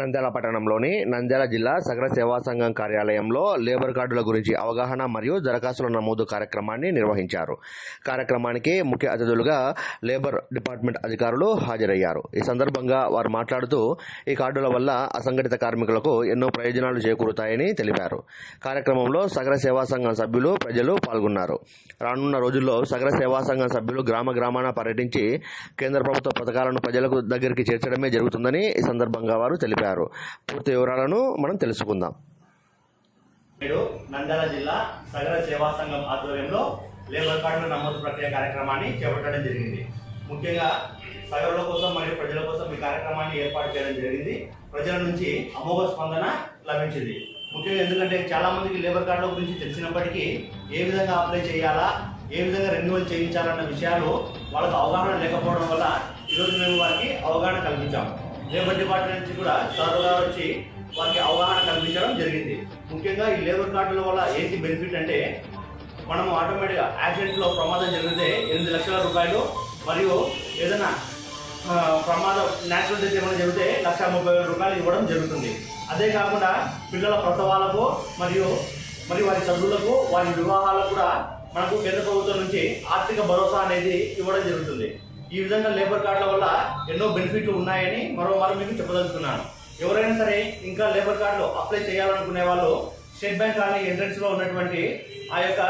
నంద్యాల పట్టణంలోని నంద్యాల జిల్లా సగర సేవా సంఘం కార్యాలయంలో లేబర్ కార్డుల గురించి అవగాహన మరియు దరఖాస్తుల నమోదు కార్యక్రమాన్ని నిర్వహించారు. కార్యక్రమానికి ముఖ్య అతిథులుగా లేబర్ డిపార్ట్మెంట్ అధికారులు హాజరయ్యారు. ఈ సందర్భంగా వారు మాట్లాడుతూ ఈ కార్డుల వల్ల అసంఘటిత కార్మికులకు ఎన్నో ప్రయోజనాలు చేకూరుతాయని తెలిపారు. కార్యక్రమంలో సగర సేవా సంఘం సభ్యులు ప్రజలు పాల్గొన్నారు. రానున్న రోజుల్లో సగర సేవా సంఘం సభ్యులు గ్రామ గ్రామాన పర్యటించి కేంద్ర ప్రభుత్వ పథకాలను ప్రజలకు దగ్గరికి చేర్చడమే జరుగుతుందని ఈ సందర్భంగా వారు తెలిపారు. పూర్తి వివరాలను మనం తెలుసుకుందాం. నేడు నంద్యాల జిల్లా సగర సేవా సంఘం ఆధ్వర్యంలో లేబర్ కార్డుల నమోదు ప్రక్రియ కార్యక్రమాన్ని చేపట్టడం జరిగింది. ముఖ్యంగా సగరుల కోసం మరియు ప్రజల కోసం ఈ కార్యక్రమాన్ని ఏర్పాటు చేయడం జరిగింది. ప్రజల నుంచి అమోఘ స్పందన లభించింది. ముఖ్యంగా ఎందుకంటే చాలా మందికి లేబర్ కార్డుల గురించి తెలిసినప్పటికీ ఏ విధంగా అప్లై చేయాలా ఏ విధంగా రెన్యువల్ చేయించాలన్న విషయాలు వాళ్ళకు అవగాహన లేకపోవడం వల్ల ఈరోజు మేము వారికి అవగాహన కల్పించాము. లేబర్ డిపార్ట్మెంట్ నుంచి కూడా సర్వగా వచ్చి వారికి అవగాహన కల్పించడం జరిగింది. ముఖ్యంగా ఈ లేబర్ కార్డుల వల్ల ఏంటి బెనిఫిట్ అంటే మనము ఆటోమేటిక్గా యాక్సిడెంట్లో ప్రమాదం జరిగితే ఎనిమిది లక్షల రూపాయలు మరియు ఏదైనా ప్రమాదం న్యాచురల్ డెత్ ఏమైనా జరిగితే లక్ష ముప్పై వేల రూపాయలు ఇవ్వడం జరుగుతుంది. అదే కాకుండా పిల్లల ప్రసవాలకు మరియు మరియు వారి చదువులకు వారి వివాహాలకు కూడా మనకు కేంద్ర ప్రభుత్వం నుంచి ఆర్థిక భరోసా అనేది ఇవ్వడం జరుగుతుంది. ఈ విధంగా లేబర్ కార్డుల వల్ల ఎన్నో బెనిఫిట్లు ఉన్నాయని మరోమారు మీకు చెప్పదలుచుకున్నాను. ఎవరైనా సరే ఇంకా లేబర్ కార్డులు అప్లై చేయాలనుకునే వాళ్ళు స్టేట్ బ్యాంక్ కాలనీ ఎంట్రన్స్లో ఉన్నటువంటి ఆ యొక్క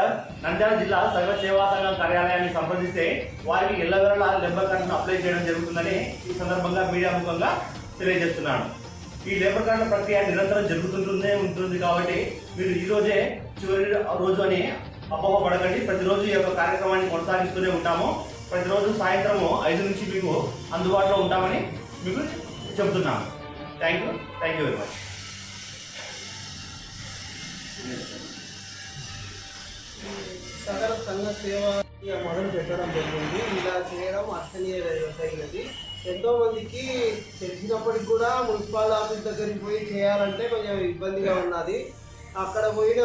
నంద్యాల జిల్లా సగర సేవా సంఘం కార్యాలయాన్ని సంప్రదిస్తే వారికి ఎల్లవేళ లేబర్ కార్డును అప్లై చేయడం జరుగుతుందని ఈ సందర్భంగా మీడియా ముఖంగా తెలియజేస్తున్నాను. ఈ లేబర్ కార్డుల ప్రక్రియ నిరంతరం జరుగుతుంటుందే ఉంటుంది కాబట్టి మీరు ఈ రోజే చివరి రోజు అని అపోహపడకండి ప్రతిరోజు ఈ యొక్క కార్యక్రమాన్ని కొనసాగిస్తూనే ఉంటాము. ప్రతిరోజు సాయంత్రము ఐదు నుంచి మీకు అందుబాటులో ఉంటామని మీకు చెబుతున్నాము thank you thank you very much సగర సంఘ సేవ మొదలు పెట్టడం జరిగింది. ఇలా చేయడం అర్థనీయమైనది ఎంతో మందికి తెలిసినప్పటికి కూడా మున్సిపల్ ఆఫీస్ దగ్గరికి పోయి చేయాలంటే కొంచెం ఇబ్బందిగా ఉన్నది. అక్కడ పోయిన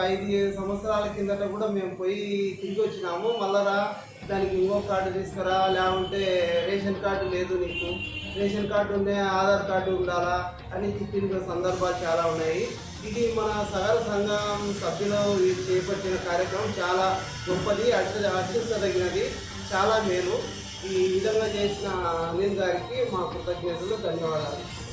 ఐ- ఐదు సంవత్సరాల కిందట కూడా మేము పోయి తిరిగి వచ్చినాము. మళ్ళరా దానికి ఇంకో కార్డు తీసుకురా లేకుంటే రేషన్ కార్డు లేదు నీకు. రేషన్ కార్డు ఉండే ఆధార్ కార్డు ఉండాలా అని చెప్పిన సందర్భాలు చాలా ఉన్నాయి. ఇది మన సహర సంఘం సభ్యులు చేపట్టిన కార్యక్రమం చాలా గొప్పది అర్చ అర్చించదగినది చాలా మేలు. ఈ విధంగా చేసిన అనిల్ గారికి మా కృతజ్ఞతలు ధన్యవాదాలు.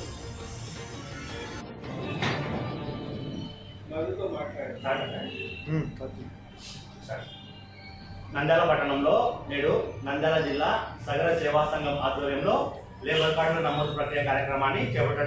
నంద్యాల పట్టణంలో నేడు నంద్యాల జిల్లా సగర సేవా సంఘం ఆధ్వర్యంలో లేబర్ కార్డుల నమోదు ప్రక్రియ కార్యక్రమాన్ని చేపట్టడం